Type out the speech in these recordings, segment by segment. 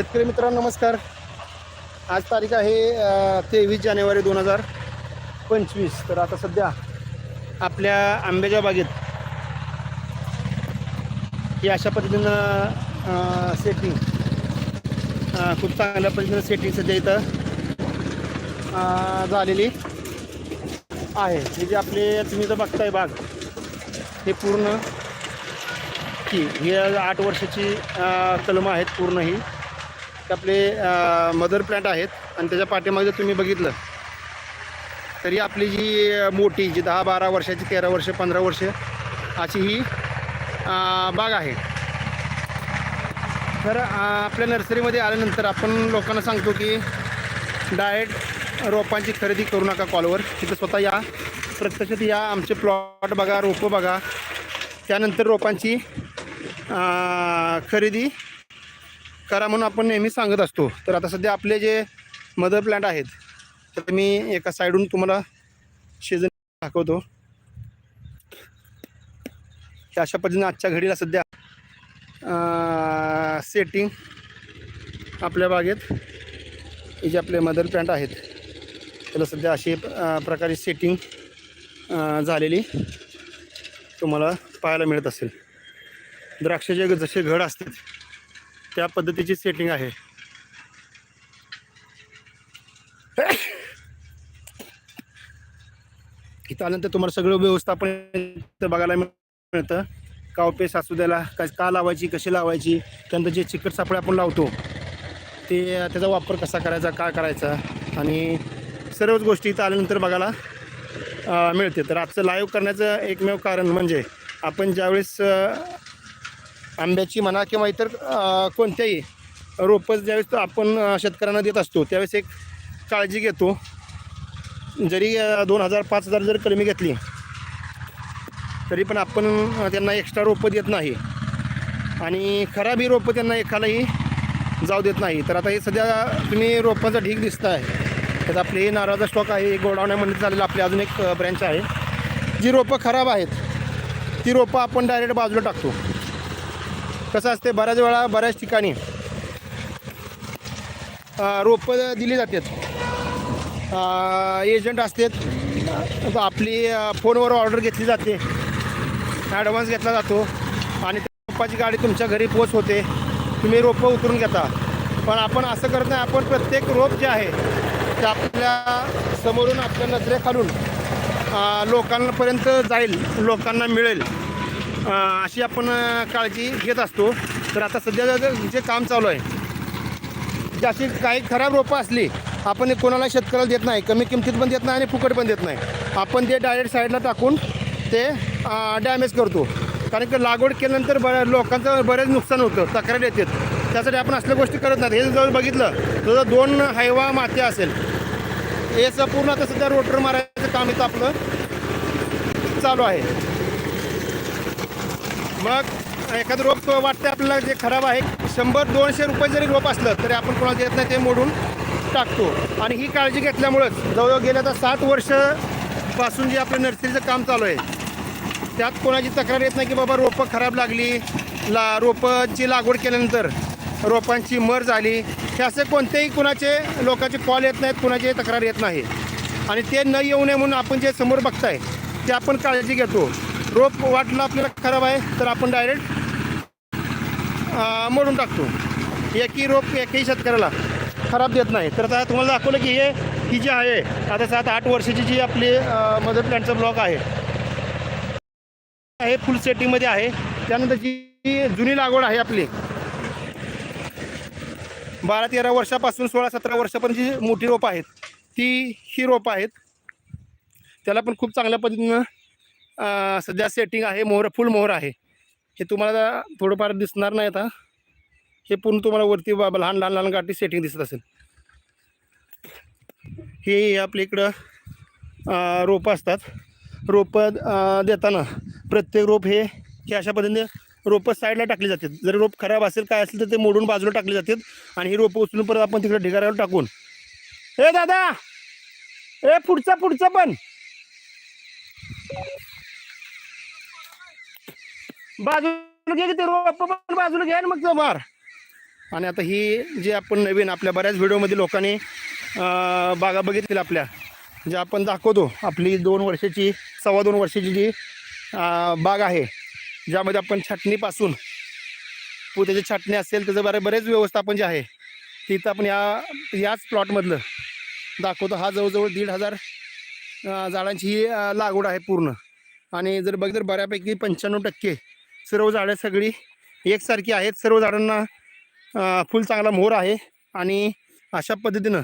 शेतकरी मित्रांनो नमस्कार. आज तारीख आहे तेवीस जानेवारी दोन हजार पंचवीस. तर आता सध्या आपल्या आंब्याच्या बागेत ही अशा पद्धतीनं सेटिंग खूप चांगल्या पद्धतीनं सेटिंग सध्या इथं झालेली आहे. हे जे आपले तुम्ही जर बघताय बाग हे पूर्ण की ही आठ वर्षाची कलमं आहेत पूर्ण ही. ते आपले मदर प्लांट आहेत आणि त्याच्या पाठीमागे जर तुम्ही बघितलं तरी आपली जी मोठी जी दहा बारा वर्षाची तेरा वर्ष पंधरा वर्ष अशी ही बाग आहे. तर आपल्या नर्सरीमध्ये आल्यानंतर आपण लोकांना सांगतो की डायरेक्ट रोपांची खरेदी करू नका कॉलवर. तिथं स्वतः या प्रत्यक्षात या आमचे प्लॉट बघा रोपं बघा. त्यानंतर रोपांची खरेदी करा म्हणून आपण नेहमी सांगत असतो. तर आता सध्या आपले जे मदर प्लांट आहेत तर मी एका साईडून तुम्हाला शेजन दाखवतो. हे अशा पद्धतीने आजच्या घडीला सध्या सेटिंग आपल्या बागेत हे जे आपले मदर प्लांट आहेत त्याला सध्या अशी प्रकारे सेटिंग झालेली तुम्हाला पाहायला मिळत असेल. द्राक्षाचे जसे घड असतात त्या पद्धतीची सेटिंग आहे. इथं आल्यानंतर तुम्हाला सगळं व्यवस्थापन इथं बघायला मिळ- मिळतं कावपे सासूद्याला का का लावायची कशी लावायची त्यानंतर जे चिकट सापळे आपण लावतो ते त्याचा वापर कसा करायचा काय करायचा आणि सर्वच गोष्टी इथं आल्यानंतर बघायला मिळते. तर आजचं लाईव्ह करण्याचं एकमेव कारण म्हणजे आपण ज्यावेळेस आंब्याची म्हणा किंवा इतर कोणत्याही रोपं ज्यावेळेस आपण शेतकऱ्यांना देत असतो त्यावेळेस एक काळजी घेतो. जरी दोन हजार पाच हजार जर कलमी घेतली तरी पण आपण त्यांना एक्स्ट्रा रोपं देत नाही. आणि खराबी रोपं त्यांना एखालाही जाऊ देत नाही. तर आता हे सध्या तुम्ही रोपांचा ढीक दिसत आहे त्यात आपले हे नारळाचा स्टॉक आहे गोडावण्यामध्ये चाललेलं आपली अजून एक ब्रँच आहे. जी रोपं खराब आहेत ती रोपं आपण डायरेक्ट बाजूला टाकतो. कसं असते? बऱ्याच वेळा बऱ्याच ठिकाणी रोपं दिली जातात. एजंट असतात. आपली फोनवर ऑर्डर घेतली जाते. ॲडव्हान्स घेतला जातो. आणि त्या रोपाची गाडी तुमच्या घरी पोच होते. तुम्ही रोपं उतरून घेता. पण आपण असं करत नाही. आपण प्रत्येक रोप जे आहे ते आपल्या समोरून आपल्या नजरेखालून लोकांपर्यंत जाईल. लोकांना मिळेल. अशी आपण काळजी घेत असतो. तर आता सध्या जे- जे काम चालू आहे. जे अशी काही खराब रोपं असली आपण कोणाला शेतकऱ्याला देत नाही. कमी किमतीत पण देत नाही आणि फुकट पण देत नाही. आपण ते डायरेक्ट साईडला टाकून ते डॅमेज करतो. कारण की लागवड केल्यानंतर बऱ्या लोकांचं बरेच नुकसान होतं. तक्रार येतात. त्यासाठी आपण असल्या गोष्टी करत नाही. हे जर बघितलं तर दोन हैवा माती असेल. हे संपूर्ण आता सध्या रोटर मारायचं काम इथं आपलं चालू आहे. मग एखादं रोप वाटतं आपल्याला जे खराब आहे शंभर दोनशे रुपये जरी रोप असलं तरी आपण कोणाला देत नाही ते मोडून टाकतो. आणि ही काळजी घेतल्यामुळंच जवळजवळ गेल्या आता सात वर्षपासून जे आपलं नर्सरीचं काम चालू आहे त्यात कोणाची तक्रार येत नाही की बाबा रोपं खराब लागली ला रोपांची लागवड केल्यानंतर रोपांची मर झाली हे असे कोणतेही कुणाचे लोकांचे कॉल येत नाहीत कुणाची तक्रार येत नाही. आणि ते न येऊ नये म्हणून आपण जे समोर बघताय ते आपण काळजी घेतो. रोप वाटलं आपल्याला खराब आहे तर आपण डायरेक्ट मोडून टाकतो. एकही रोप एकही शेतकऱ्याला खराब देत नाही. तर आता तुम्हाला दाखवलं की हे ही जी आहे आता सात आठ वर्षाची जी आपली मदर प्लॅनचा ब्लॉक आहे. हे फुल सेटिंगमध्ये आहे. त्यानंतर जी जुनी लागवड आहे आपली बारा तेरा वर्षापासून सोळा सतरा वर्षापर्यंत जी मोठी रोपं आहेत ती ही रोपं आहेत. त्याला पण खूप चांगल्या पद्धतीनं सध्या सेटिंग आहे मोहर फुल मोहर आहे. हे तुम्हाला थोडंफार दिसणार नाही आता. हे पूर्ण तुम्हाला वरती बा- लहान लहान लहान गाठी सेटिंग दिसत असेल. हे आपल्या इकडं रोपं असतात. रोपं देताना प्रत्येक रोप हे हे अशा पद्धतीने रोपं साईडला टाकली जातात. जर रोप खराब असेल काय असेल तर ते मोडून बाजूला टाकले जातात आणि ही रोपं उचलून परत आपण तिकडे ढिगाऱ्यावर टाकून. हे दादा! ए पुढचा पुढचा पण! बाजूला घे की ते रोप पण बाजूला घ्या ना मग जमार आणि आता ही जी आपण नवीन आपल्या बऱ्याच व्हिडिओमध्ये लोकांनी बागा बघिततील आपल्या जे आपण दाखवतो आपली दोन वर्षाची सव्वा दोन वर्षाची जी बाग आहे ज्यामध्ये आपण छाटणीपासून पु त्याची छाटणी असेल त्याचं बरे बरेच व्यवस्थापन जे आहे तिथं आपण या याच प्लॉटमधलं दाखवतो. हा जवळजवळ दीड हजार झाडांची ही लागवड आहे पूर्ण. आणि जर बघितलं तर बऱ्यापैकी पंच्याण्णव टक्के सर्व झाडं सगळी एकसारखी आहेत. सर्व झाडांना फुल चांगला मोहर आहे आणि अशा पद्धतीनं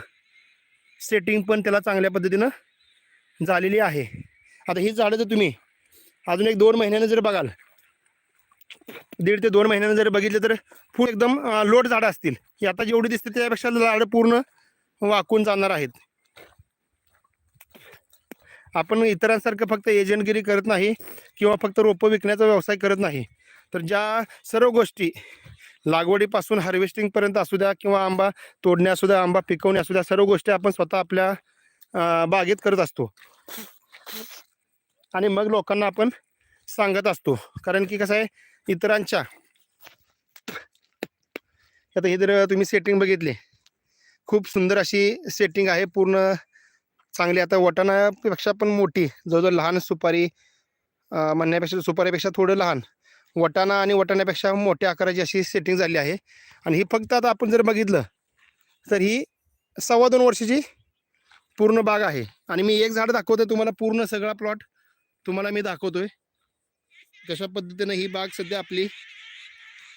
सेटिंग पण त्याला चांगल्या पद्धतीनं झालेली आहे. आता ही झाडं जर तुम्ही अजून एक दोन महिन्यानं जर बघाल दीड ते दोन महिन्यानं जर बघितलं तर फुल एकदम लोट झाडं असतील. ही आता जेवढी दिसते त्यापेक्षा झाडं पूर्ण वाकून जाणार आहेत. आपण इतरांसारखं फक्त एजंटगिरी करत नाही किंवा फक्त रोपं विकण्याचा व्यवसाय करत नाही. तर ज्या सर्व गोष्टी लागवडीपासून हार्वेस्टिंगपर्यंत असू द्या किंवा आंबा तोडणे असू द्या आंबा पिकवणे असू द्या सर्व गोष्टी आपण स्वतः आपल्या बागेत करत असतो. आणि मग लोकांना आपण सांगत असतो. कारण की कसं आहे इतरांच्या आता हे जर तुम्ही सेटिंग बघितली खूप सुंदर अशी सेटिंग आहे पूर्ण चांगली. आता वटाणापेक्षा पण मोठी जवळजवळ लहान सुपारी म्हणण्यापेक्षा सुपारीपेक्षा थोडं लहान. वटाणा आणि वटाण्यापेक्षा मोठ्या आकाराची अशी सेटिंग झाली आहे. आणि ही फक्त आता आपण जर बघितलं तर ही सव्वा दोन वर्षाची पूर्ण बाग आहे. आणि मी एक झाड दाखवतो तुम्हाला पूर्ण सगळा प्लॉट तुम्हाला मी दाखवतोय. कशा पद्धतीनं ही बाग सध्या आपली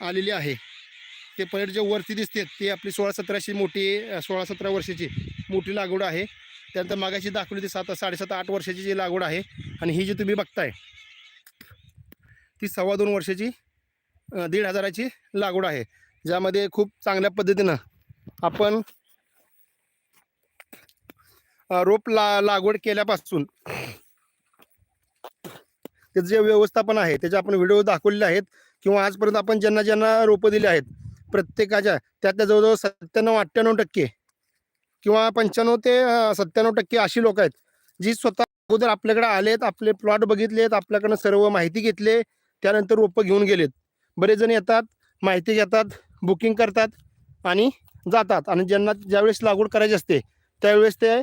आलेली आहे. ते पलीकडे जे वरती दिसते ती आपली सोळा सतराशी मोठी सोळा सतरा वर्षाची मोठी लागवड आहे. त्यानंतर मागाशी दाखवली ती सात साडेसात आठ वर्षाची जी लागवड आहे आणि ही जी तुम्ही बघताय ती सव्वा दोन वर्षाची दीड हजाराची लागवड आहे. ज्यामध्ये खूप चांगल्या पद्धतीनं आपण रोप ला लागवड केल्यापासून त्याचं जे व्यवस्थापन आहे त्याचे आपण व्हिडिओ दाखवलेले आहेत किंवा आजपर्यंत आपण ज्यांना ज्यांना रोपं दिली आहेत प्रत्येकाच्या त्यातल्या जवळजवळ सत्त्याण्णव अठ्ठ्याण्णव टक्के किंवा पंच्याण्णव ते सत्त्याण्णव टक्के अशी लोक आहेत जी स्वतः अगोदर आपल्याकडे आलेत आपले प्लॉट बघितलेत आपल्याकडनं सर्व माहिती घेतले त्यानंतर रोपं घेऊन गेलेत. बरेच जण येतात माहिती घेतात बुकिंग करतात आणि जातात. आणि ज्यांना ज्यावेळेस लागवड करायची असते त्यावेळेस ते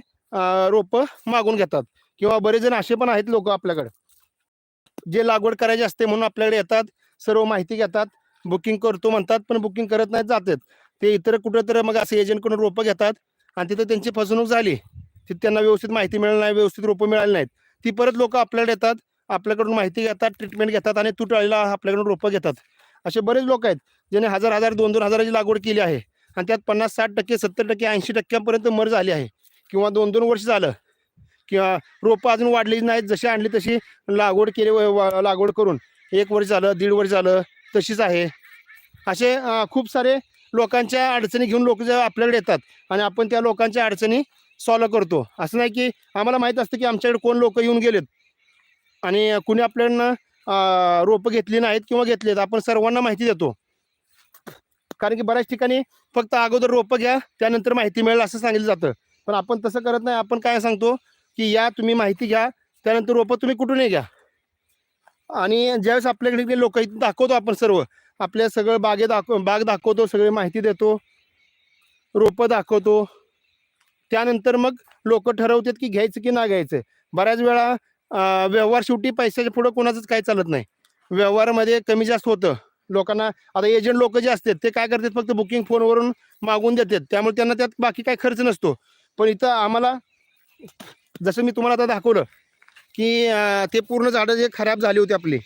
रोपं मागून घेतात. किंवा बरेच जण असे पण आहेत लोक आपल्याकडे. जे लागवड करायची असते म्हणून आपल्याकडे येतात सर्व माहिती घेतात बुकिंग करतो म्हणतात पण बुकिंग करत नाहीत जातात ते इतर कुठं तर मग असे एजंटकडून रोपं घेतात आणि तिथं त्यांची फसवणूक झाली. तिथे त्यांना व्यवस्थित माहिती मिळाली नाही व्यवस्थित रोपं मिळाली नाहीत. ती परत लोक आपल्याकडे येतात आपल्याकडून माहिती घेतात ट्रीटमेंट घेतात आणि तुटाळीला आपल्याकडून रोपं घेतात. असे बरेच लोक आहेत ज्याने हजार हजार दोन दोन हजाराची लागवड केली आहे आणि त्यात पन्नास साठ टक्के सत्तर टक्के ऐंशी टक्क्यांपर्यंत मर झाली आहे. किंवा दोन दोन वर्ष झालं. किंवा रोपं अजून वाढली नाहीत जशी आणली तशी लागवड केली व- लागवड करून. एक वर्ष झालं दीड वर्ष झालं तशीच आहे. असे खूप सारे लोकांच्या अडचणी घेऊन लोक जे आपल्याकडे येतात आणि आपण त्या लोकांच्या अडचणी सॉल्व करतो. असं नाही की आम्हाला माहीत असतं की आमच्याकडे कोण लोक येऊन गेलेत. आणि कुणी आपल्याकडनं रोपं घेतली नाहीत किंवा घेतलेत आपण सर्वांना माहिती देतो. कारण की बऱ्याच ठिकाणी फक्त अगोदर रोपं घ्या त्यानंतर माहिती मिळेल असं सांगितलं जातं. पण आपण तसं करत नाही. आपण काय सांगतो की या तुम्ही माहिती घ्या त्यानंतर रोपं तुम्ही कुठूनही घ्या. आणि ज्यावेळेस आपल्याकडे लोक दाखवतो आपण सर्व. आपल्या सगळं बागे दाखव बाग दाखवतो सगळी माहिती देतो रोपं दाखवतो. त्यानंतर मग लोक ठरवतात की घ्यायचं की ना घ्यायचं. बऱ्याच वेळा व्यवहार शेवटी पैशाच्या पुढं कोणाचंच काही चालत नाही. व्यवहारामध्ये कमी जास्त होतं. लोकांना आता एजंट लोक जे असतात ते काय करतात फक्त बुकिंग फोनवरून मागून देतात. त्यामुळे त्यांना त्यात बाकी काही खर्च नसतो. पण इथं आम्हाला जसं मी तुम्हाला आता दाखवलं की ते पूर्ण झाडं जे खराब झाली होती आपली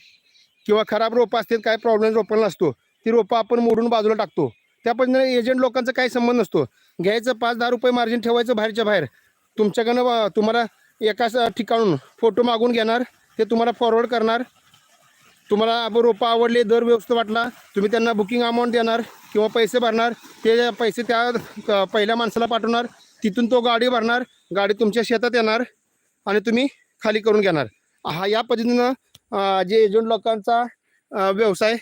किंवा खराब रोपं असतील काय प्रॉब्लेम रोपांना असतो ती रोपं आपण मोडून बाजूला टाकतो. त्या पद्धतीने एजंट लोकांचा काही संबंध नसतो. घ्यायचं पाच दहा रुपये मार्जिन ठेवायचं बाहेरच्या बाहेर. तुमच्याकडनं तुम्हाला एकाच ठिकाणून फोटो मागून घेणार ते तुम्हाला फॉरवर्ड करणार. तुम्हाला रोपं आवडले दर व्यवस्थित वाटला तुम्ही त्यांना बुकिंग अमाऊंट देणार किंवा पैसे भरणार. ते पैसे त्या पहिल्या माणसाला पाठवणार. तिथून तो गाडी भरणार. गाडी तुमच्या शेतात येणार आणि तुम्ही खाली करून घेणार. हा या पद्धतीनं जे एजंट लोकांचा व्यवसाय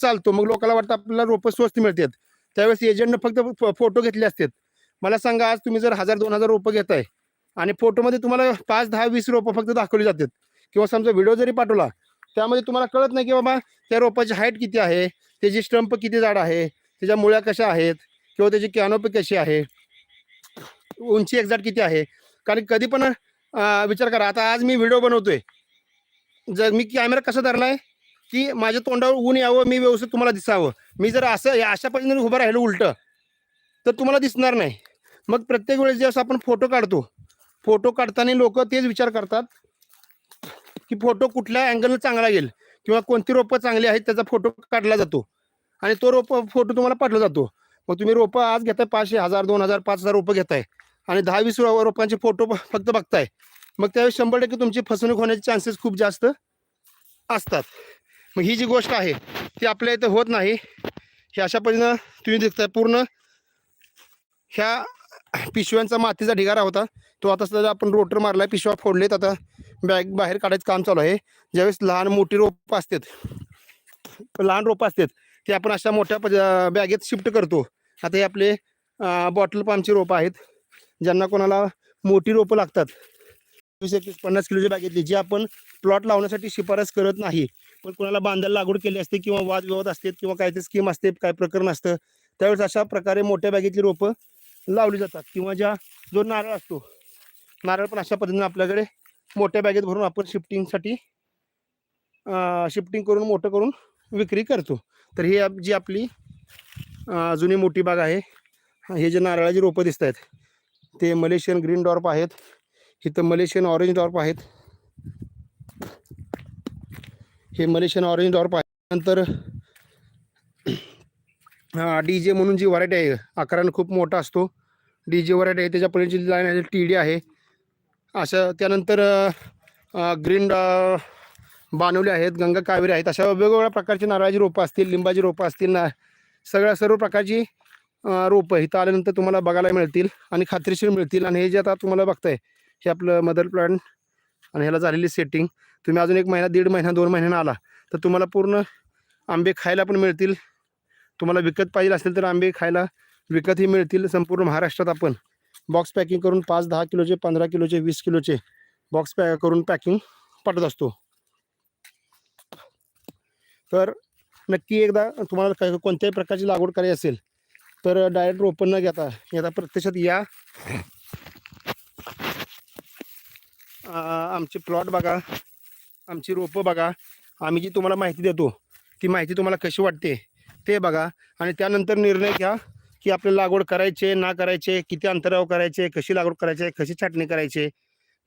चालतो. मग लोकांना वाटतं आपल्याला रोपं स्वस्त मिळतात. त्यावेळेस एजंटनं फक्त फोटो घेतले असतात. मला सांगा आज तुम्ही जर हजार दोन हजार रोपं घेताय आणि फोटोमध्ये तुम्हाला पाच दहा वीस रोपं फक्त दाखवली जातात. किंवा समजा व्हिडिओ जरी पाठवला त्यामध्ये तुम्हाला कळत नाही की बाबा त्या रोपाची हाईट किती आहे त्याची स्टंप किती जाड आहे त्याच्या मुळ्या कशा आहेत किंवा त्याची कॅनोपी कशी आहे उंची एक्झॅक्ट किती आहे. कारण कधी पण विचार करा. आता आज मी व्हिडिओ बनवतोय. जर मी कॅमेरा कसा धरलाय? की माझ्या तोंडावर ऊन यावं मी व्यवस्थित तुम्हाला दिसावं. मी जर असं अशा पद्धतीने उभं राहिलो उलटं तर तुम्हाला दिसणार नाही. मग प्रत्येक वेळेस जेव्हा आपण फोटो काढतो फोटो काढताना लोक तेच विचार करतात की फोटो कुठल्या अँगलनं चांगला येईल? किंवा कोणती रोपं चांगली आहेत त्याचा फोटो काढला जातो. आणि तो रोप फोटो तुम्हाला पाठवला जातो. मग तुम्ही रोपं आज घेताय पाचशे हजार दोन हजार पाच हजार रोपं घेताय. आणि दहा वीस रोपांचे फोटो फक्त बघताय. मग त्यावेळेस शंभर टक्के तुमची फसवणूक होण्याचे चान्सेस खूप जास्त असतात. मग ही जी गोष्ट आहे ती आपल्या इथं होत नाही. हे अशा पद्धतीनं तुम्ही दिसताय पूर्ण ह्या पिशव्यांचा मातीचा ढिगारा होता. तो आता सध्या आपण रोटर मारलाय पिशव्या फोडलेत आता बॅग बाहेर काढायचं काम चालू आहे. ज्यावेळेस लहान मोठी रोपं असतात लहान रोपं असतात ते आपण अशा मोठ्या बॅगेत शिफ्ट करतो. आता हे आपले बॉटल पामची रोपं आहेत ज्यांना कोणाला मोठी रोपं लागतात. वीस एकवीस पन्नास किलोची बॅग घेतली जी आपण प्लॉट लावण्यासाठी शिफारस करत नाही. पण कोणाला बांधायला लागवड केली असते किंवा वादविवाद असतात किंवा काहीतरी स्कीम असते काय प्रकरण असतं त्यावेळेस अशा प्रकारे मोठ्या बॅगेतली रोपं लावली जातात. किंवा ज्या जो नारळ असतो नारळ पण अशा पद्धतीने आपल्याकडे मोठ्या बॅगेत भरून आपण शिफ्टिंगसाठी शिफ्टिंग करून मोठं करून विक्री करतो. तर ही आप- जी आपली जुनी मोठी बाग आहे हे जे नारळाची रोपं दिसत आहेत ते मलेशियन ग्रीन डॉर्प आहेत. इथं मलेशियन ऑरेंज डॉर्प आहेत. हे मलेशियन ऑरेंज डॉर्प आहे नंतर डी जे म्हणून जी व्हरायटी आहे आकारानं खूप मोठा असतो. डी जे व्हरायटी आहे त्याच्या पलीची लाईन आहे टी डी आहे. अशा त्यानंतर ग्रीन बानवले आहेत गंगा कावेरी आहेत. अशा वेगवेगळ्या प्रकारची नारळाची रोपं असतील लिंबाची रोपं असतील ना सगळ्या सर्व प्रकारची रोपं इथं आल्यानंतर तुम्हाला बघायला मिळतील आणि खात्रीशीर मिळतील. आणि हे जे आता तुम्हाला बघताय हे आपलं मदर प्लांट आणि ह्याला झालेली सेटिंग तुम्ही अजून एक महिना दीड महिना दोन महिन्यानं आला तर तुम्हाला पूर्ण आंबे खायला पण मिळतील. तुम्हाला विकत पाहिजे असेल तर आंबे खायला विकतही मिळतील संपूर्ण महाराष्ट्रात आपण. बॉक्स पॅकिंग करून पाच दहा किलोचे पंधरा किलोचे वीस किलोचे बॉक्स पॅ करून पॅकिंग पाठवत असतो. तर नक्की एकदा तुम्हाला काय कोणत्याही प्रकारची लागवड करायची असेल तर डायरेक्ट रोपण न घेता येता प्रत्यक्षात या. आमचे प्लॉट बघा. आमची रोपं बघा. आम्ही जी तुम्हाला माहिती देतो ती माहिती तुम्हाला कशी वाटते ते बघा. आणि त्यानंतर निर्णय घ्या की आपल्याला लागवड करायचे ना करायचे किती अंतरावर करायचे कशी लागवड करायची कशी छाटणी करायची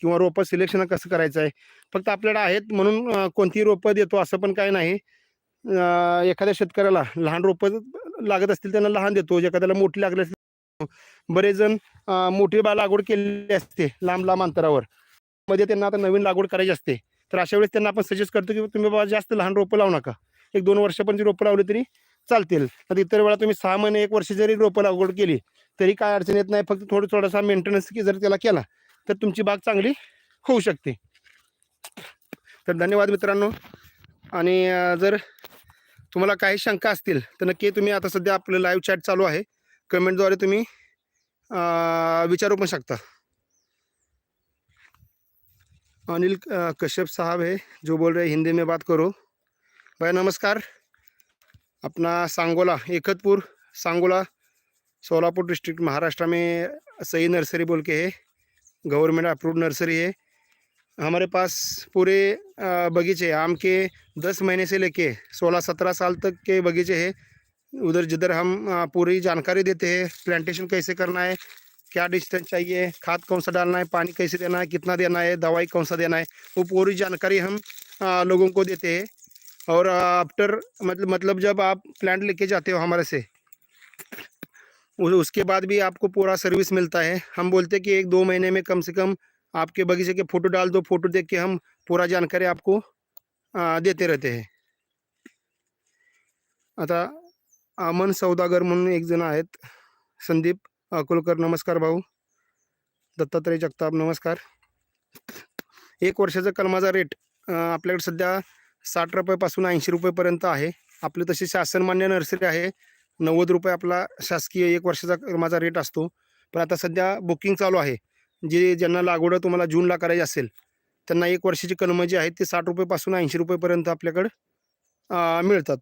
किंवा रोपं सिलेक्शन कसं करायचं आहे. फक्त आपल्याकडे आहेत म्हणून कोणती रोपं देतो असं पण काय नाही. एखाद्या शेतकऱ्याला लहान रोपं लागत असतील त्यांना लहान देतो. एखाद्याला मोठी लागली असतील बरेच जण मोठी बा लागवड केलेली असते लांब लांब अंतरावर. मध्ये त्यांना आता नवीन लागवड करायची असते तर अशा वेळेस त्यांना आपण सजेस्ट करतो की तुम्ही बाबा जास्त लहान रोपं लावू नका. एक दोन वर्षापर्यंत रोपं लावली तरी चालतील. तर इतर वेळा तुम्ही सहा महिने एक वर्ष जरी रोपं लागवड केली तरी काय अडचण येत नाही. फक्त थोडं थोडासा मेंटेनन्स की जर त्याला केला तर तुमची बाग चांगली होऊ शकते. तर धन्यवाद मित्रांनो. आणि जर तुम्हाला काही शंका असतील तर नक्की तुम्ही आता सध्या आपलं लाईव्ह चॅट चालू आहे. कमेंटद्वारे तुम्ही विचारू पण शकता. अनिल कश्यप साहब है, जो बोल रहे हिंदी में बात करो। भाई नमस्कार। अपना सांगोला, एकतपुर सांगोला, सोलापुर डिस्ट्रिक्ट महाराष्ट्र में सही नर्सरी बोल के है गवर्नमेंट अप्रूव नर्सरी है। हमारे पास पूरे बगीचे, आम के दस महीने से लेके सोलह सत्रह साल तक के बगीचे हैं। उधर जिधर हम पूरी जानकारी देते हैं प्लांटेशन कैसे करना है क्या डिस्टेंस चाहिए? खाद कौन सा डालना है? पानी कैसे देना है? कितना देना है? दवाई कौन सा देना है? वो पूरी जानकारी हम आ, लोगों को देते हैं। और आफ्टर मतलब मतलब जब आप प्लांट लेके जाते हो हमारे से उसके बाद भी आपको पूरा सर्विस मिलता है। हम बोलते हैं कि एक दो महीने में कम से कम आपके बगीचे के फ़ोटो डाल दो। फ़ोटो देख के हम पूरा जानकारी आपको आ, देते रहते हैं। आता अमन सौदागर म्हणून एक जण आहेत संदीप। अकोलकर नमस्कार भाऊ. दत्तात्रय जगताप नमस्कार. एक वर्षाचा कलमाचा रेट आपल्याकडे सध्या साठ रुपयापासून ऐंशी रुपयेपर्यंत आहे. आपलं तशी शासनमान्य नर्सरी आहे. नव्वद रुपये आपला शासकीय एक वर्षाचा कलमाचा रेट असतो. पण आता सध्या बुकिंग चालू आहे. जे ज्यांना लागवड तुम्हाला जूनला करायची असेल त्यांना एक वर्षाची कलमं जी आहेत ते साठ रुपयेपासून ऐंशी रुपयेपर्यंत आपल्याकडं मिळतात.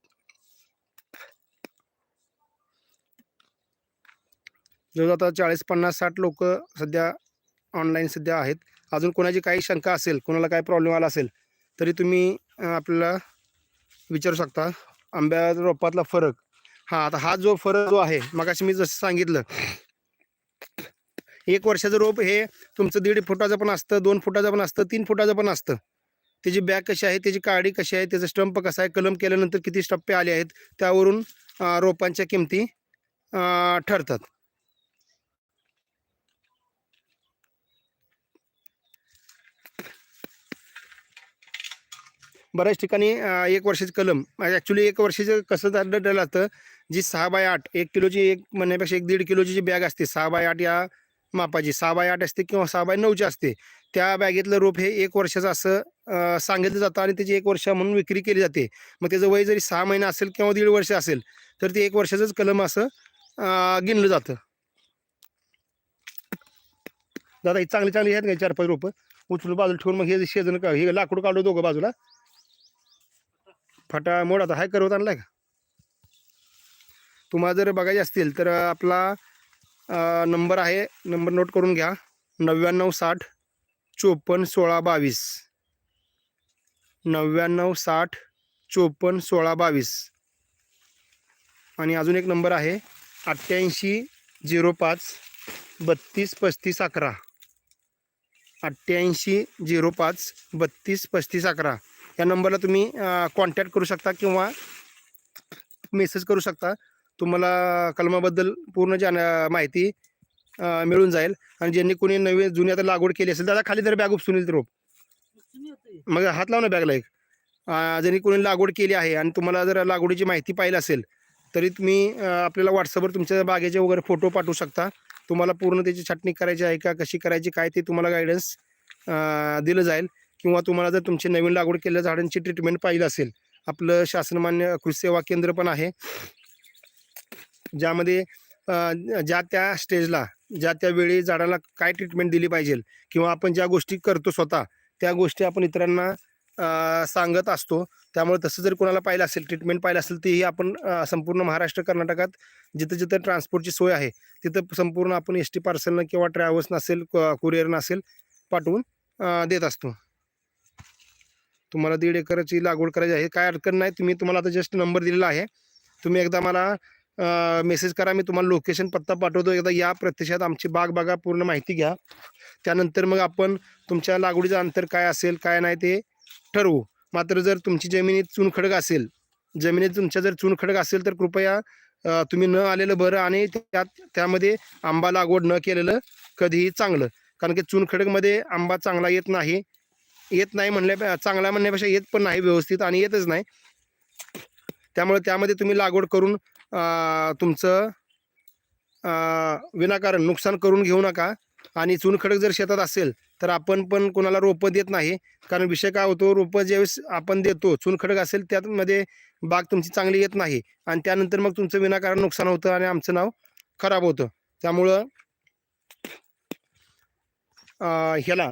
जवळजवळ आता चाळीस पन्नास साठ लोक सध्या ऑनलाईन सध्या आहेत. अजून कोणाची काही शंका असेल कोणाला काय प्रॉब्लेम आला असेल तरी तुम्ही आपल्याला विचारू शकता. आंब्या रोपातला फरक. हा आता हा जो फरक जो आहे मगाशी मी जसं सांगितलं एक वर्षाचं रोप हे तुमचं दीड फुटाचं पण असतं दोन फुटाचं पण असतं तीन फुटाचं पण असतं. त्याची बॅग कशी आहे त्याची काडी कशी आहे त्याचं स्टंप कसा आहे कलम केल्यानंतर किती स्टप्पे आले आहेत त्यावरून रोपांच्या किमती ठरतात. बऱ्याच ठिकाणी एक वर्षाची कलम. म्हणजे ॲक्च्युली एक वर्षाचं कसं झालं असतं जी सहा बाय आठ एक किलोची एक म्हणण्यापेक्षा एक दीड किलोची जी बॅग असते सहा बाय आठ या मापाची सहा बाय आठ असते किंवा सहा बाय नऊची असते त्या बॅगेतलं रोप हे एक वर्षाचं असं सांगितलं जातं आणि त्याची एक वर्ष म्हणून विक्री केली जाते. मग त्याचं वय जरी सहा महिने असेल किंवा दीड वर्ष असेल तर ते एक वर्षाचंच कलम असं गिनलं जातं. दादा ही चांगली चांगली आहेत का चार पाच रोपं? उचलून बाजूला ठेवून मग हे शेजन का हे लाकूड काढू दोघं बाजूला. फाटा मोड आता हाय करवत आणलाय का? तुम्हाला जर बघायचे असतील तर आपला नंबर आहे नंबर नोट करून घ्या. नव्याण्णव साठ चोपन्न सोळा बावीस. नव्याण्णव साठ चोपन्न सोळा बावीस. आणि अजून एक नंबर आहे अठ्ठ्याऐंशी झिरो पाच बत्तीस पस्तीस अकरा. अठ्ठ्याऐंशी झिरो पाच बत्तीस पस्तीस अकरा. या नंबरला तुम्ही कॉन्टॅक्ट करू शकता किंवा मेसेज करू शकता. तुम्हाला कलमाबद्दल पूर्ण जाण माहिती मिळून जाईल. आणि ज्यांनी कोणी नवीन जुनी आता लागवड केली असेल त्याला खाली तर बॅग उपसून रोप. मग हात लाव ना बॅगला एक. ज्यांनी कोणी लागवड केली आहे आणि तुम्हाला जर लागवडीची माहिती पाहिजे असेल तरी तुम्ही आपल्याला व्हॉट्सअपवर तुमच्या बागेचे वगैरे फोटो पाठवू शकता. तुम्हाला पूर्ण त्याची छाटणी करायची आहे का कशी करायची काय ते तुम्हाला गायडन्स दिलं जाईल. किंवा तुम्हाला जर तुमची नवीन लागवड केलेल्या झाडांची ट्रीटमेंट पाहिजे असेल आपलं शासनमान्य कृषी सेवा केंद्र पण आहे. ज्यामध्ये ज्या त्या स्टेजला ज्या त्या वेळी झाडाला काय ट्रीटमेंट दिली पाहिजे किंवा आपण ज्या गोष्टी करतो स्वतः त्या गोष्टी आपण इतरांना सांगत असतो. त्यामुळे तसं जर कोणाला पाहिलं असेल ट्रीटमेंट पाहिलं असेल तेही आपण संपूर्ण महाराष्ट्र कर्नाटकात जिथं जिथं ट्रान्सपोर्टची सोय आहे तिथं संपूर्ण आपण एस टी पार्सलनं किंवा ट्रॅव्हल्स नसेल कुरिअर नसेल पाठवून देत असतो. तुम्हाला दीड एकराची लागवड करायची आहे. काय अडचण नाही. तुम्ही तुम्हाला आता जस्ट नंबर दिलेला आहे. तुम्ही एकदा मला मेसेज करा. मी तुम्हाला लोकेशन पत्ता पाठवतो. एकदा या प्रत्यक्षात आमची बाग बघा. पूर्ण माहिती घ्या. त्यानंतर मग आपण तुमच्या लागवडीचं अंतर काय असेल काय नाही ते ठरवू. मात्र जर तुमची जमिनीत चुनखडक असेल जमिनीत तुमच्या जर चुनखडक असेल तर कृपया तुम्ही न आलेलं बरं आणि त्यात त्यामध्ये आंबा लागवड न केलेलं कधीही चांगलं. कारण की चुनखडकमध्ये आंबा चांगला येत नाही. येत नाही म्हणल्या चांगला म्हणण्यापेक्षा येत पण नाही व्यवस्थित आणि येतच नाही. त्यामुळे त्यामध्ये तुम्ही लागवड करून तुमचं विनाकारण नुकसान करून घेऊ नका. आणि चुनखडक जर शेतात असेल तर आपण पण कोणाला रोपं देत नाही. कारण विषय काय होतो रोपं ज्यावेळेस आपण देतो चुनखडक असेल त्यामध्ये बाग तुमची चांगली येत नाही. आणि त्यानंतर मग तुमचं विनाकारण नुकसान होतं आणि आमचं नाव खराब होतं. त्यामुळं ह्याला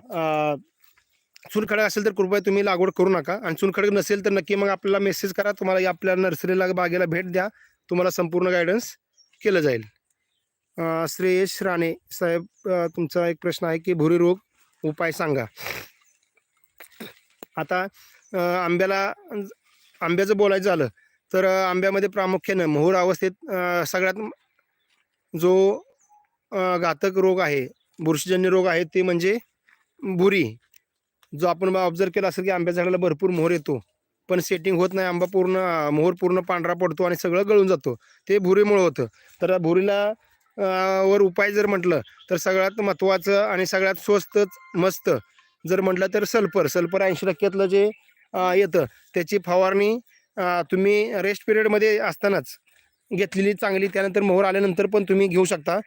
चुनखडक असेल तर कृपया तुम्ही लागवड करू नका. आणि चुनखडक नसेल तर नक्की मग आपल्याला मेसेज करा. तुम्हाला या आपल्या नर्सरीला बागेला भेट द्या. तुम्हाला संपूर्ण गायडन्स केलं जाईल. श्रेयश राणे साहेब तुमचा एक प्रश्न आहे की भुरी रोग उपाय सांगा. आता आंब्याला आंब्याचं बोलायचं झालं तर आंब्यामध्ये प्रामुख्यानं मोहूर अवस्थेत सगळ्यात जो घातक रोग आहे बुरशीजन्य रोग आहे ते म्हणजे बुरी जो आपण ऑब्झर्व केला असेल की आंब्याच्या झाडाला भरपूर मोहर येतो. पण सेटिंग होत नाही आंबा पूर्ण मोहर पूर्ण पांढरा पडतो आणि सगळं गळून जातो. ते भुरीमुळं होतं. तर भुरीला वर उपाय जर म्हटलं तर सगळ्यात महत्त्वाचं आणि सगळ्यात स्वस्तच मस्त जर म्हटलं तर सल्फर. सल्फर ऐंशी टक्क्यातलं जे येतं त्याची फवारणी तुम्ही रेस्ट पिरियडमध्ये असतानाच घेतलेली चांगली. त्यानंतर मोहर आल्यानंतर पण तुम्ही घेऊ शकता.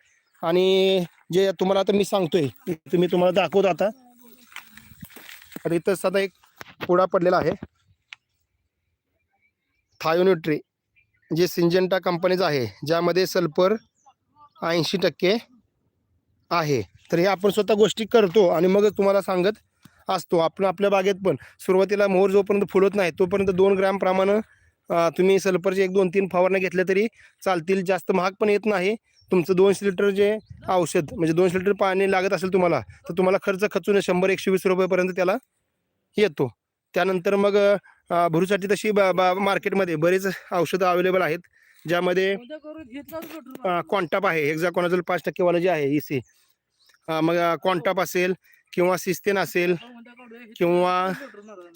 आणि जे तुम्हाला आता मी सांगतोय तुम्ही तुम्हाला दाखवतो आता आता इथं साधा एक पुडा पडलेला आहे. थायोन्युट्री जे सिंजेंटा कंपनीचं आहे ज्यामध्ये सल्फर ऐंशी टक्के आहे. तर हे आपण स्वतः गोष्टी करतो आणि मग तुम्हाला सांगत असतो. आपण आपल्या बागेत पण सुरुवातीला मोहर जोपर्यंत फुलत नाही तोपर्यंत दोन ग्रॅमप्रमाणे तुम्ही सल्फरचे एक दोन तीन फवारण्या घेतल्या तरी चालतील. जास्त महाग पण येत नाही. तुमचं दोनशे लिटर जे औषध म्हणजे दोनशे लिटर पाणी लागत असेल तुम्हाला तर तुम्हाला खर्च खचून शंभर एकशे वीस रुपयेपर्यंत त्याला येतो. त्यानंतर मग भुरूसाठी तशी बा बा मार्केटमध्ये बरेच औषधं अवेलेबल आहेत ज्यामध्ये कॉन्टाप आहे एक्झाकॉनाझोल पाच टक्केवाला जे आहे ई सी मग कॉन्टाप असेल किंवा सिस्तेन असेल किंवा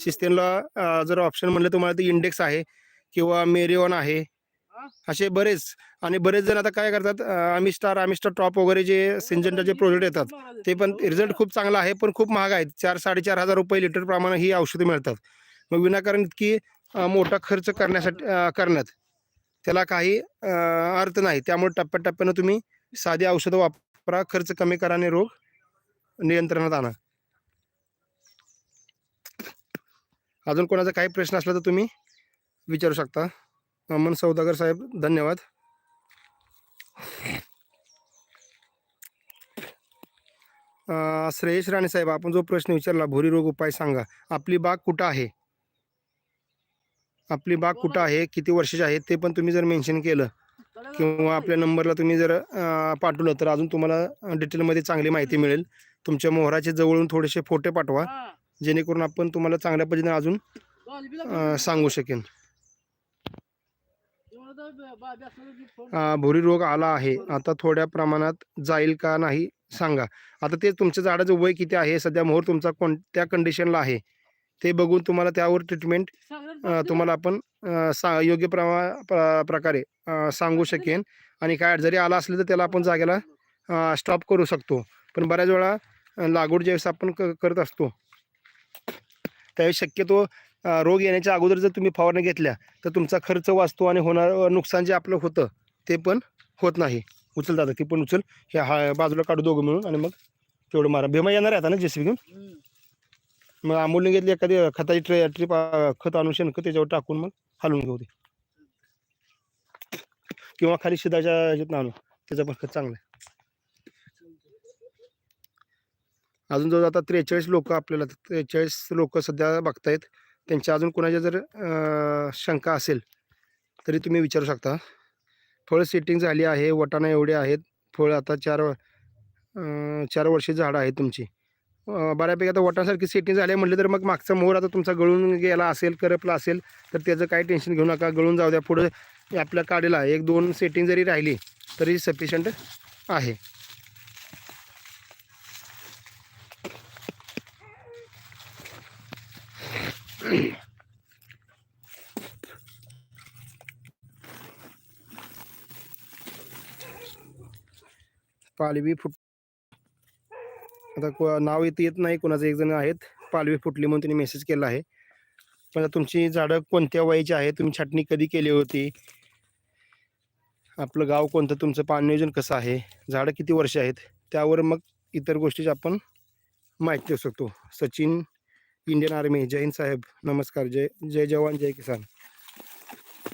सिस्तेनला जर ऑप्शन म्हणलं तुम्हाला तर इंडेक्स आहे किंवा मेरिओन आहे. असे बरेच आणि बरेच जण आता काय करतात आम्ही स्टार आम्ही स्टार टॉप वगैरे जे सिंजनचे जे प्रोडक्ट येतात ते पण रिझल्ट खूप चांगला आहे पण खूप महाग आहेत. चार साडेचार हजार रुपये लिटर प्रमाणे ही औषधं मिळतात. मग विनाकारण इतकी मोठा खर्च करण्यासाठी करण्यात त्याला काही अर्थ नाही. त्यामुळे टप्प्याटप्प्यानं तुम्ही साधी औषधं वापरा खर्च कमी करा आणि रोग नियंत्रणात आणा. अजून कोणाचा काही प्रश्न असला तर तुम्ही विचारू शकता. अमन सौदागर साहेब धन्यवाद. श्रेयश राणे साहेब आपण जो प्रश्न विचारला भुरी रोग उपाय सांगा. आपली बाग कुठं आहे? आपली बाग कुठं आहे? किती वर्षाची आहे? ते पण तुम्ही जर मेन्शन केलं किंवा आपल्या नंबरला तुम्ही जर पाठवलं तर अजून तुम्हाला डिटेलमध्ये चांगली माहिती मिळेल. तुमच्या मोहराचे जवळून थोडेसे फोटो पाठवा जेणेकरून आपण तुम्हाला चांगल्या पद्धतीने अजून सांगू शकेन. भुरी रोग आला आहे. आता थोड्या प्रमाणात जाईल का नाही सांगा. आता ते तुमच्या झाडाचं वय किती आहे? सध्या मोहर तुमचा कोणत्या कंडिशनला आहे. ते बघून तुम्हाला त्यावर ट्रीटमेंट तुम्हाला आपण सा योग्य प्रमा प्र- प्रकारे सांगू शकेन. आणि काय जरी आला असलं तर त्याला आपण जागेला स्टॉप करू शकतो. पण बऱ्याच वेळा लागवड ज्यावेळेस आपण करत असतो त्यावेळेस शक्यतो रोग येण्याच्या अगोदर जर तुम्ही फवारणी घेतल्या तर तुमचा खर्च वाचतो आणि होणार नुकसान जे आपलं होतं ते पण होत नाही. उचल दादा ती पण उचल. हे हा बाजूला काढू दोघं मिळून आणि मग तेवढं मारा. भीमा येणार आहे आता ना जेसीबी घेऊन? मग अमोलने घेतली एखादी खताची ट्रे ट्रिप खत आणून शेणखत त्याच्यावर टाकून मग हलवून घेऊ दे किंवा खाली शिदाच्या ह्याच्यात आणू. त्याचं पण खत चांगलं आहे. अजून जवळ आता त्रेचाळीस लोक आपल्याला त्रेचाळीस लोक सध्या बघतायत. त्यांच्या अजून कोणाच्या जर शंका असेल तरी तुम्ही विचारू शकता. फळ सेटिंग झाली आहे वटाणा एवढे आहेत. फळ आता चार चार वर्षे झाडं आहेत तुमची. बऱ्यापैकी आता वटासारखी सेटिंग झाली म्हटलं तर मग मागचा मोहर आता तुमचा गळून गेला असेल करपला असेल तर त्याचं काही टेन्शन घेऊ नका. गळून जाऊ द्या. पुढं आपल्या काढीला एक दोन सेटिंग जरी राहिली तरी सफिशियंट आहे. पालवी फुट आता को नाव येत येत नाही कोणाचं एक जण आहेत. पालवी फुटली म्हणून त्यांनी मेसेज केला आहे. पण आता तुमची झाडं कोणत्या वयाची आहे तुम्ही छाटणी कधी केली होती? आपलं गाव कोणतं? तुमचं पाणी नियोजन कसं आहे? झाडं किती वर्ष आहेत? त्यावर मग इतर गोष्टीची आपण माहिती देऊ शकतो. Sachin Indian army. जय हिंद साहेब. नमस्कार. जय जय जवान जय किसान.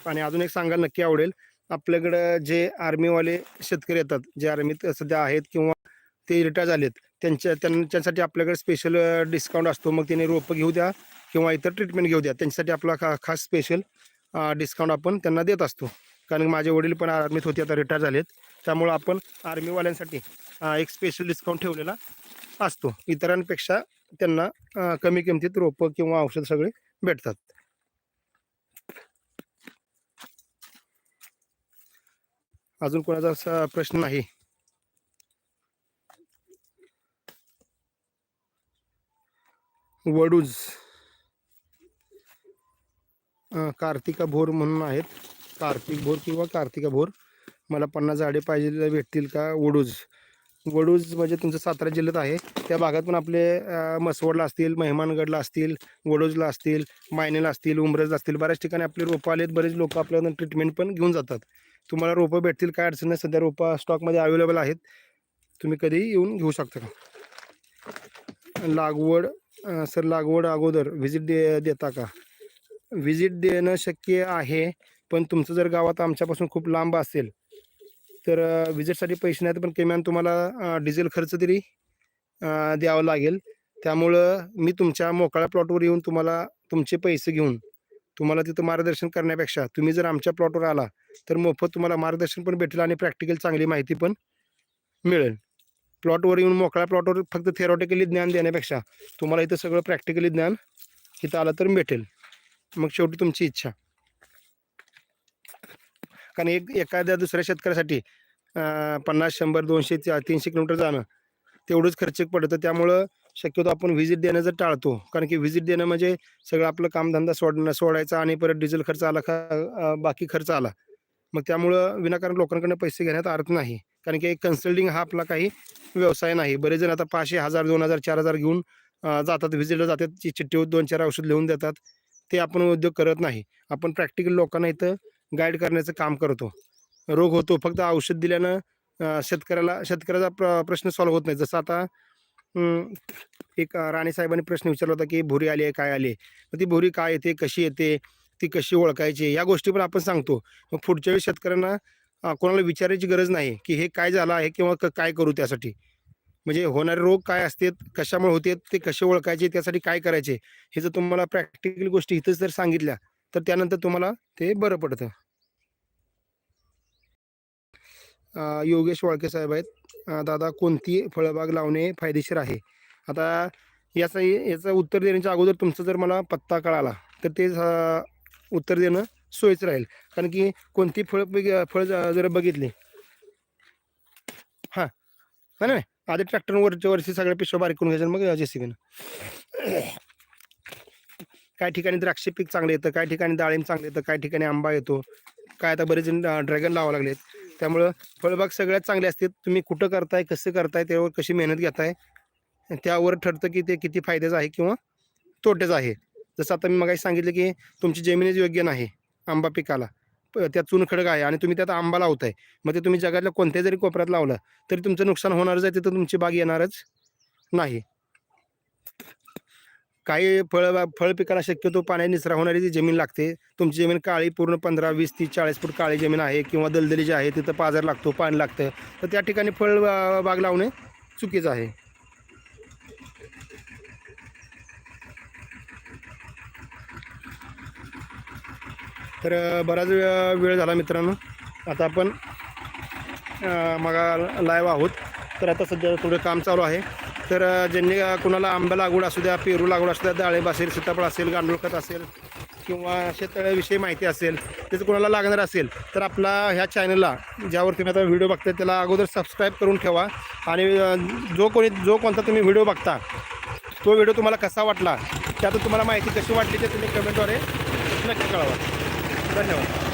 आणि अजून एक सांगायला नक्की आवडेल. आपल्याकडं जे आर्मीवाले शेतकरी येतात जे आर्मीत सध्या आहेत किंवा ते रिटायर झालेत त्यांच्या त्यांच्यासाठी आपल्याकडे स्पेशल डिस्काउंट असतो. मग त्यांनी रोपं घेऊ द्या किंवा इतर ट्रीटमेंट घेऊ द्या. त्यांच्यासाठी आपला खा खास स्पेशल डिस्काउंट आपण त्यांना देत असतो. कारण माझे वडील पण आर्मीत होते आता रिटायर झालेत. त्यामुळं आपण आर्मीवाल्यांसाठी एक स्पेशल डिस्काउंट ठेवलेला असतो. इतरांपेक्षा त्यांना कमी किमतीत रोपं किंवा औषध सगळे भेटतात. अजून कोणाचा असा प्रश्न नाही? वडूज. कार्तिका भोर म्हणून आहेत. कार्तिक भोर किंवा कार्तिका भोर. मला पन्नास झाडे पाहिजे भेटतील का वडूज? वडूज म्हणजे तुमचं सातारा जिल्ह्यात आहे. त्या भागात पण आपले मसवडला असतील मेहमानगडला असतील वडूजला असतील मायनेला असतील उमरजला असतील बऱ्याच ठिकाणी आपले रोपं आलेत बरेच लोक आपल्याकडून ट्रीटमेंट पण घेऊन जातात. तुम्हाला रोपं भेटतील काय अडचण नाही सध्या रोपं स्टॉकमध्ये अवेलेबल आहेत. तुम्ही कधीही येऊन घेऊ शकता का? लागवड सर लागवड अगोदर व्हिजिट दे देता का? व्हिजिट देणं शक्य आहे पण तुमचं जर गावात आमच्यापासून खूप लांब असेल तर विजेटसाठी पैसे नाहीत पण किमान तुम्हाला डिझेल खर्च तरी द्यावं द्यावा लागेल. त्यामुळं मी तुमच्या मोकळ्या प्लॉटवर येऊन तुम्हाला तुमचे पैसे घेऊन तुम्हाला तिथं मार्गदर्शन करण्यापेक्षा तुम्ही जर आमच्या प्लॉटवर आला तर मोफत तुम्हाला मार्गदर्शन पण भेटेल आणि प्रॅक्टिकल चांगली माहिती पण मिळेल. प्लॉटवर येऊन मोकळ्या प्लॉटवर फक्त थेरॉटिकली ज्ञान देण्यापेक्षा तुम्हाला इथं सगळं प्रॅक्टिकली ज्ञान इथं आलं तर भेटेल. मग शेवटी तुमची इच्छा. कारण एक एखाद्या दुसऱ्या शेतकऱ्यासाठी पन्नास शंभर दोनशे तीनशे किलोमीटर जाणं तेवढंच खर्चिक पडतं. त्यामुळं शक्यतो आपण व्हिजिट देणं जर टाळतो कारण की व्हिजिट देणं म्हणजे सगळं आपलं कामधंदा सोडणं सोडायचा आणि परत डिझेल खर्च आला का बाकी खर्च आला. मग त्यामुळं विनाकारण लोकांकडनं पैसे घेण्यात अर्थ नाही. कारण की कन्सल्टिंग हा आपला काही व्यवसाय नाही. बरेच जण आता पाचशे हजार दोन हजार चार हजार घेऊन जातात व्हिजिटला जातात चिठ्ठीवर दोन चार औषध लिहून देतात. ते आपण उद्योग करत नाही. आपण प्रॅक्टिकल लोकांना इथं गाईड करण्याचं काम करतो. रोग होतो फक्त औषध दिल्यानं शेतकऱ्याला शेतकऱ्याचा प्र प्रश्न सॉल्व्ह होत नाही. जसं आता एक राणेसाहेबांनी प्रश्न विचारला होता की भुरी आली आहे काय आली मग ती भुरी काय येते कशी येते ती कशी ओळखायची या गोष्टी पण आपण सांगतो. मग पुढच्या वेळी शेतकऱ्यांना कोणाला विचारायची गरज नाही की हे काय झालं आहे किंवा क- काय करू त्यासाठी. म्हणजे होणारे रोग काय असतात कशामुळे होते ते कसे ओळखायचे त्यासाठी काय करायचे हे जर तुम्हाला प्रॅक्टिकल गोष्टी इथंच जर सांगितल्या तर त्यानंतर तुम्हाला ते बरं पडतं. योगेश वाळके साहेब आहेत. दादा कोणती फळबाग लावणे फायदेशीर आहे? आता याचं याचं उत्तर देण्याच्या अगोदर तुमचा जर मला पत्ता कळाला तर ते उत्तर देणं सोयीचं राहील. कारण की कोणती फळ फळ जर बघितली. हां. नाही नाही आधी ट्रॅक्टरवरच्या वरची सगळ्या पिशव्या बारीक करून घ्यायच्या मग जेसीबीनं काही ठिकाणी द्राक्ष पीक चांगलं येतं काही ठिकाणी डाळिंब चांगलं येतं काही ठिकाणी आंबा येतो काय आता बरेच ड्रॅगन लावा लागलेत. त्यामुळं फळबाग सगळ्यात चांगले असते तुम्ही कुठं करताय कसं करताय त्यावर कशी मेहनत घेताय त्यावर ठरतं की ते किती फायद्याचं आहे किंवा तोट्याचं आहे. जसं आता मी मगाशी सांगितलं की तुमची जमीनच योग्य नाही आंबा पिकाला. प- त्यात चुनखडक आहे आणि तुम्ही त्यात आंबा लावताय. मग ते तुम्ही जगातल्या कोणत्याही जरी कोपऱ्यात लावलं तरी तुमचं नुकसान होणारच आहे तिथं तुमची बाग येणारच नाही. काही फळ फळ पिकाला शक्यतो पाण्याने निचरा होणारी जी जमीन लागते तुमची जमीन काळी पूर्ण पंधरा वीस तीस चाळीस फूट काळी जमीन आहे किंवा दलदली जी आहे तिथं पाजार लागतो पाणी लागतं. तर त्या ठिकाणी फळ बा- बाग लावणे चुकीचं आहे. तर बराच वेळ वेळ झाला मित्रांनो. आता आपण मग लाईव्ह आहोत. तर आता सध्या थोडं काम चालू आहे. तर ज्यांनी कुणाला आंबा लागवड असू द्या पेरू लागवड असू द्या डाळिंब असेल सीताफळ असेल गांडूळ खत असेल किंवा शेततळ्याविषयी माहिती असेल त्याचं कुणाला लागणार असेल तर आपला ह्या चॅनलला ज्यावर तुम्ही आता व्हिडिओ बघताय त्याला अगोदर सबस्क्राईब करून ठेवा. आणि जो कोणी जो कोणता तुम्ही व्हिडिओ बघता तो व्हिडिओ तुम्हाला कसा वाटला त्यातून तुम्हाला माहिती कशी वाटली ते तुम्ही कमेंटद्वारे नक्की कळवा. धन्यवाद.